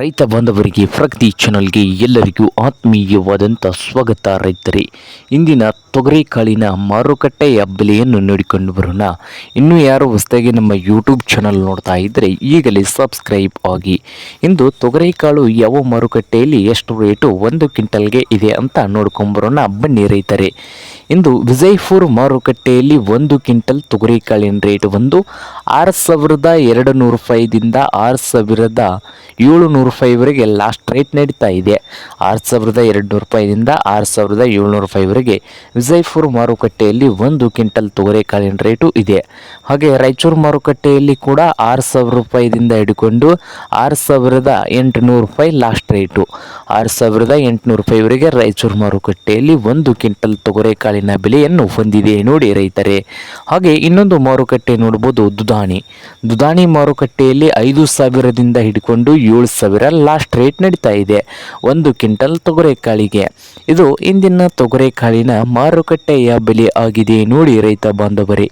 ರೈತ ಬಾಂಧವರಿಗೆ, ಪ್ರಗತಿ ಚಾನಲ್ಗೆ ಎಲ್ಲರಿಗೂ ಆತ್ಮೀಯವಾದಂಥ ಸ್ವಾಗತ. ರೈತರೇ, ಇಂದಿನ ತೊಗರಿ ಕಾಳಿನ ಮಾರುಕಟ್ಟೆಯ ಬೆಲೆಯನ್ನು ನೋಡಿಕೊಂಡು ಬರೋಣ. ಇನ್ನೂ ಯಾರು ಹೊಸದಾಗಿ ನಮ್ಮ ಯೂಟ್ಯೂಬ್ ಚಾನಲ್ ನೋಡ್ತಾ ಇದ್ದರೆ ಈಗಲೇ ಸಬ್ಸ್ಕ್ರೈಬ್ ಆಗಿ. ಇಂದು ತೊಗರಿ ಕಾಳು ಯಾವ ಮಾರುಕಟ್ಟೆಯಲ್ಲಿ ಎಷ್ಟು ರೇಟು ಒಂದು ಕ್ವಿಂಟಲ್ಗೆ ಇದೆ ಅಂತ ನೋಡ್ಕೊಂಬರೋಣ ಬನ್ನಿ ರೈತರೇ, ಇಂದು ವಿಜಯಪುರ ಮಾರುಕಟ್ಟೆಯಲ್ಲಿ ಒಂದು ಕ್ವಿಂಟಲ್ ತೊಗರಿ ಕಾಳಿನ ರೇಟ್ ಒಂದು ಆರು ಸಾವಿರದ ಎರಡು ನೂರು ರೂಪಾಯಿದಿಂದ ಆರು ಸಾವಿರದ ಏಳು ರೂಪಾಯಿವರೆಗೆ ಲಾಸ್ಟ್ ರೇಟ್ ನಡೀತಾ ಇದೆ. ಆರು ಸಾವಿರದ ಎರಡು ನೂರು ರೂಪಾಯಿಯಿಂದ ಆರು ಸಾವಿರದ ಏಳ್ನೂರು ರೂಪಾಯಿವರೆಗೆ ವಿಜಯಪುರ ಮಾರುಕಟ್ಟೆಯಲ್ಲಿ ಒಂದು ಕ್ವಿಂಟಲ್ ತೊಗರೆ ಕಾಳಿನ ರೇಟು ಇದೆ. ಹಾಗೆ ರಾಯಚೂರು ಮಾರುಕಟ್ಟೆಯಲ್ಲಿ ಕೂಡ ಆರು ಸಾವಿರ ರೂಪಾಯಿದಿಂದ ಹಿಡ್ಕೊಂಡು ಆರು ಸಾವಿರದ ಎಂಟುನೂರು ರೂಪಾಯಿ ಲಾಸ್ಟ್ ರೇಟು ಆರು ಸಾವಿರದ ಎಂಟುನೂರು ರೂಪಾಯಿವರೆಗೆ ರಾಯಚೂರು ಮಾರುಕಟ್ಟೆಯಲ್ಲಿ ಒಂದು ಕ್ವಿಂಟಲ್ ತೊಗರೆ ಕಾಳಿನ ಬೆಲೆಯನ್ನು ಹೊಂದಿದೆ ನೋಡಿ ರೈತರೇ. ಹಾಗೆ ಇನ್ನೊಂದು ಮಾರುಕಟ್ಟೆ ನೋಡ್ಬೋದು ದುದಾಣಿ ದುದಾಣಿ ಮಾರುಕಟ್ಟೆಯಲ್ಲಿ ಐದು ಸಾವಿರದಿಂದ ಹಿಡ್ಕೊಂಡು ಏಳು ಸಾವಿರ ಲಾಸ್ಟ್ ರೇಟ್ ನಡೀತಾ ಇದೆ. ಒಂದು ಕ್ವಿಂಟಲ್ ತೊಗರೆಕಾಳಿಗೆ ಇದು ಇಂದಿನ ತೊಗರೆಕಾಳಿನ ಮಾರುಕಟ್ಟೆಯ ಬೆಲೆ ಆಗಿದೆ. ನೋಡಿ ರೈತ ಬಾಂಧವರೇ.